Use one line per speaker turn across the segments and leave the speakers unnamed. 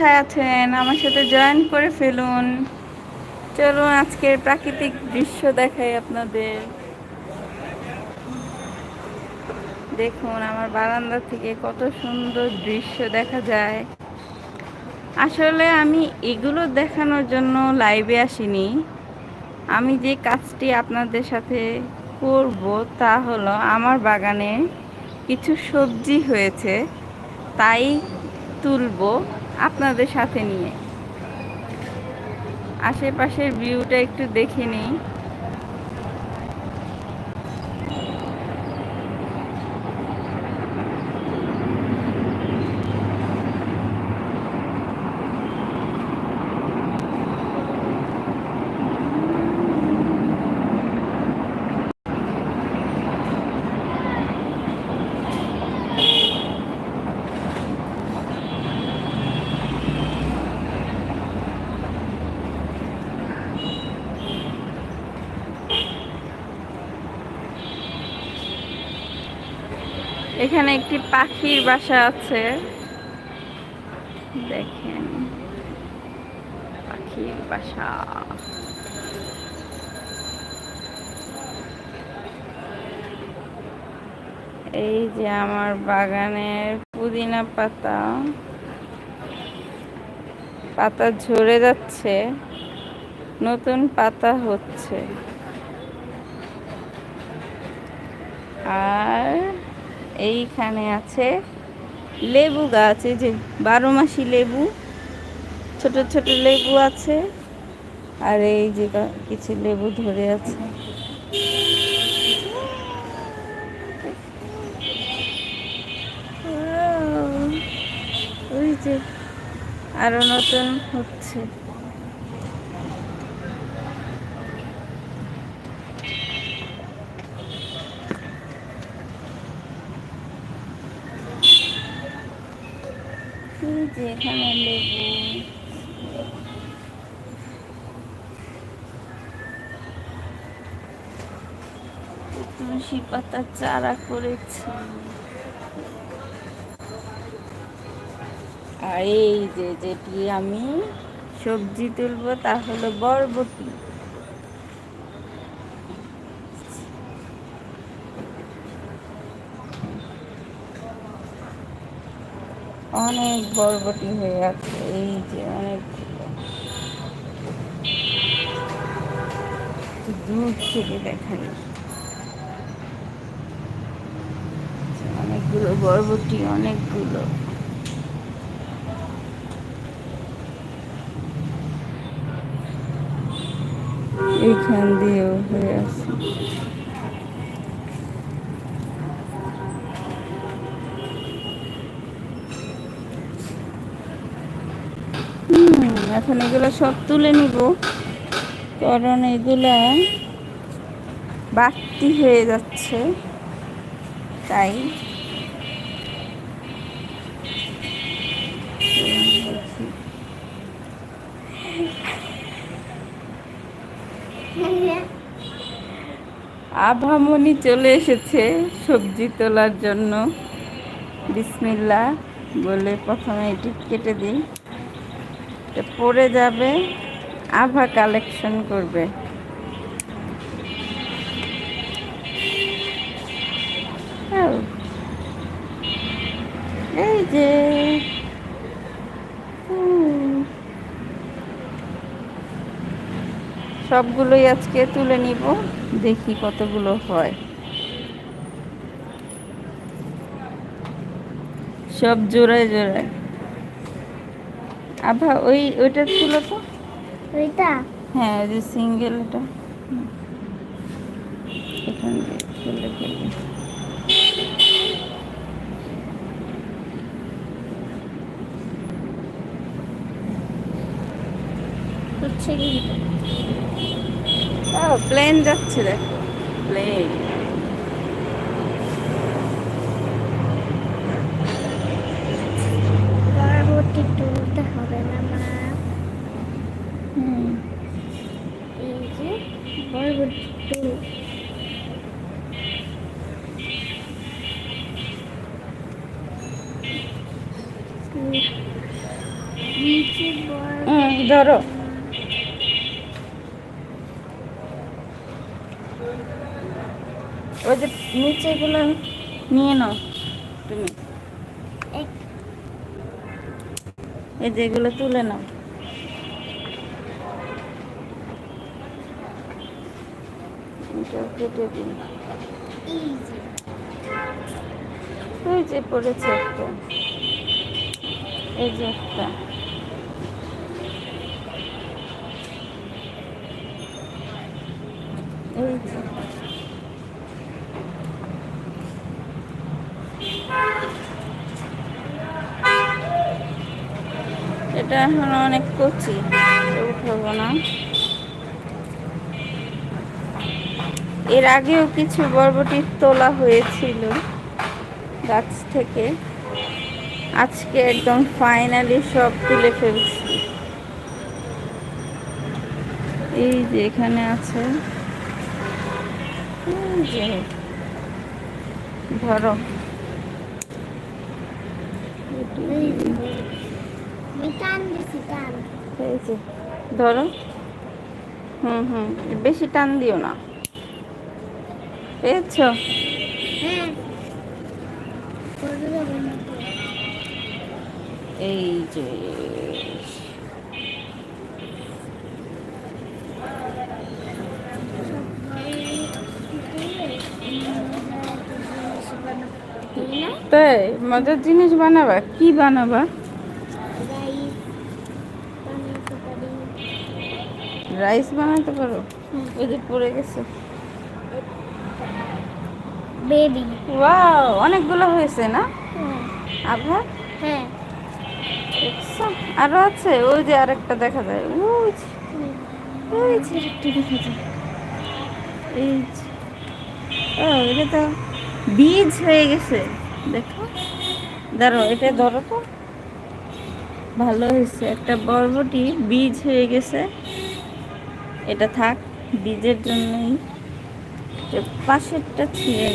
কোথায় আছেন? আমার সাথে জয়েন করে ফেলুন। চলুন আজকের প্রাকৃতিক দৃশ্য দেখাই আপনাদের। দেখুন, আমার বারান্দা থেকে কত সুন্দর দৃশ্য দেখা যায়। আসলে আমি এগুলো দেখানোর জন্য লাইভে আসিনি। আমি যে কাজটি আপনাদের সাথে করব তা হলো আমার বাগানে কিছু সবজি হয়েছে, তাই তুলবো। আপনাদের সাথে নিয়ে। আশেপাশের ভিউটা একটু দেখে নিই। এখানে একটি পাখির বাসা আছে। দেখেন, পাখির বাসা। এই যে আমার বাগানের পুদিনা পাতা। পাতা ঝরে যাচ্ছে, নতুন পাতা হচ্ছে। আর এইখানে আছে লেবু গাছ, এই যে বারো মাসি লেবু, ছোট ছোট লেবু আছে, আর এই যে কিছু লেবু ধরে আছে। ওই যে আরও নতুন হচ্ছে। যে লেবু। তুলসী পাতার চারা করেছি। আর এই যে যেটি আমি সবজি তুলবো তা হলো বরবটি। অনেক বরবটি হয়ে আছে, এই যে অনেক দূর থেকে দেখাই। অনেকগুলো বরবটি অনেকগুলো। এইখান দিয়েও হয়ে আছে। এখন এগুলো সব তুলে নিব। কারণ এগুলা বাড়তি হয়ে যাচ্ছে। তাই। আভামনি চলে এসেছে সবজি তোলার জন্য। বিসমিল্লা বলে প্রথমে এটি কেটে দিই। পড়ে যাবে, আভা কালেকশন করবে। এই যে। সবগুলোই আজকে তুলে নিব, দেখি কতগুলো হয়। সব জোড়ায় জোড়ায়। আভা ওই ওইটা ছিল তো?
ওইটা?
হ্যাঁ ওই যে সিঙ্গেল এটা। এখান দিয়ে
হচ্ছে কি?
ও প্লেন যাচ্ছে দেখো। প্লেন
পরবর্তী তুলতে হবে না মা
হুম
এই যে পরবর্তী তুল হুম নিচে বড়
হুম ধরো। ওই যে নিচে নিচেগুলো নিয়ে নাও তুমি। এই। যে এগুলো তুলে নাও। কেটে দিন। ওই যে পড়েছে একটা। এই যে একটা। এটা এখন অনেক কচি উঠাবো না। এর আগেও কিছু বরবটি তোলা হয়েছিল গাছ থেকে। আজকে একদম ফাইনালি সব তুলে ফেলছি। এই যে এখানে আছে। যে ধরো ধরো। হুম হুম বেশি টান দিও না। পেয়েছ। এই যে। তাই? মজার জিনিস বানাবা? কি বানাবা?
রাইস বানাতে
রাইস বানাতে পারো? ওই যে পড়ে গেছে।
বেবি।
ওয়াও অনেকগুলো হয়েছে না?
হ্যাঁ।
আভা?
হ্যাঁ।
দেখছ? আরও আছে? ওই যে আরেকটা দেখা যায়। ওই যে, ওই যে আরেকটা দেখা যায়। এই যে। ও এটা তো বীজ হয়ে গেছে। দেখো। ধরো এটা ধরো তো। ভালো হয়েছে। একটা বরবটি বীজ হয়ে গেছে। এটা থাক বীজের জন্যই। পাশেরটা ছিঁড়ে।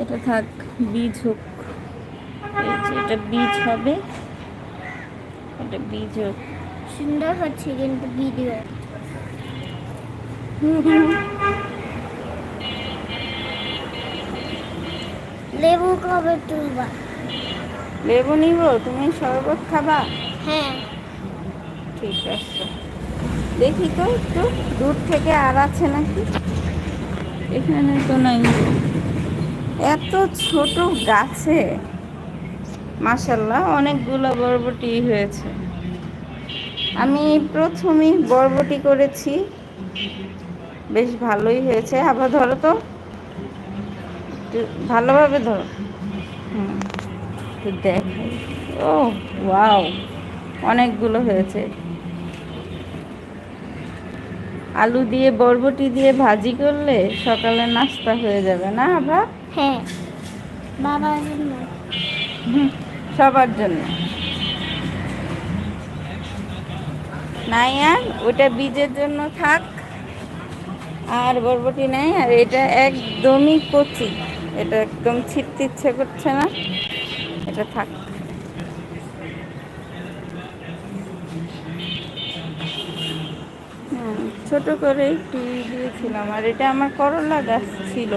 এটা থাক বীজ হোক। এই যে এটা বীজ হবে। এটা বীজ হোক।
সুন্দর হচ্ছে কিন্তু ভিডিও। লেবু কবে তুলবা?
লেবু নিব তুমি শরবত খাবা?
হ্যাঁ।
ঠিক আছে। দেখি তো একটু দূর থেকে আর আছে নাকি? এখানে তো নাই। এত ছোট গাছে। মাসাল্লাহ অনেকগুলো বরবটি হয়েছে। আমি প্রথমেই বরবটি করেছি। বেশ ভালোই হয়েছে। আবার ধরো তো ভালোভাবে ধরো। হুম দেখাই ও ওয়াও অনেকগুলো হয়েছে। আলু দিয়ে বরবটি দিয়ে ভাজি করলে সকালে নাস্তা হয়ে যাবে না আবার?
হ্যাঁ বাবার জন্য।
সবার জন্য। নাই আর ওটা বীজের জন্য থাক। আর বরবটি নাই, আর এটা একদমই কচি। এটা একদম ছিটতে ইচ্ছে করছে না। এটা থাক। ছোট করে একটু দিয়েছিলাম, আর এটা আমার করলা গাছ ছিল।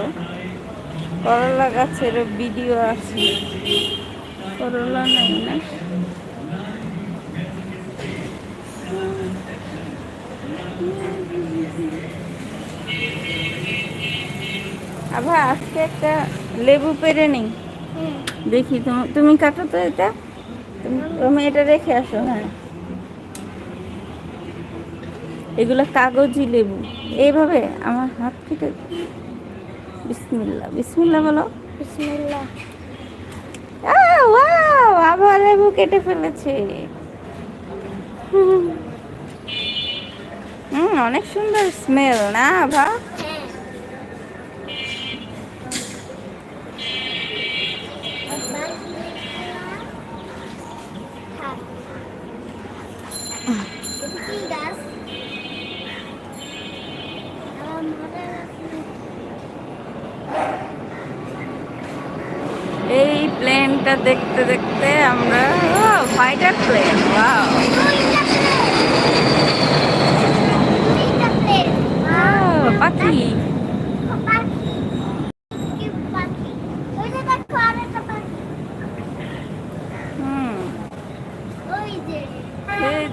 করলা গাছের ভিডিও আছে। করলা নাই না। আবার আজকে একটা লেবু পেরে নেই। দেখি তুমি তুমি কাটো তো এটা। তুমি- এটা রেখে আসো হ্যাঁ। এগুলো কাগজি লেবু। এইভাবে আমার হাত থেকে বিসমিল্লা বিসমিল্লা বলো। ওয়াও আবার লেবু কেটে ফেলেছে। হুম। হুম, অনেক সুন্দর স্মেল না
আছে।
এই প্লেনটা দেখতে দেখতে আমরা ফাইটার প্লেন ওয়াও
দুইটা প্লেন দুইটা প্লেন
পাখি।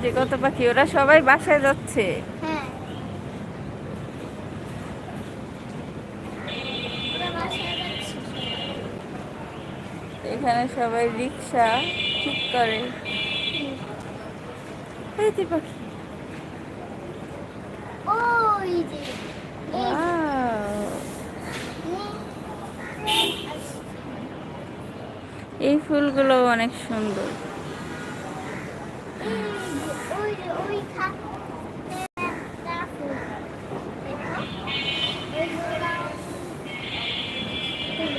যে
কত পাখি ওরা সবাই বাসায় যাচ্ছে। এখানে সবাই রিক্সা ঠিক করে। পাখি। এই ফুলগুলো অনেক সুন্দর
ওই যে ওই খাতে একটা ফুল দেখো ওইগুলো ফুল।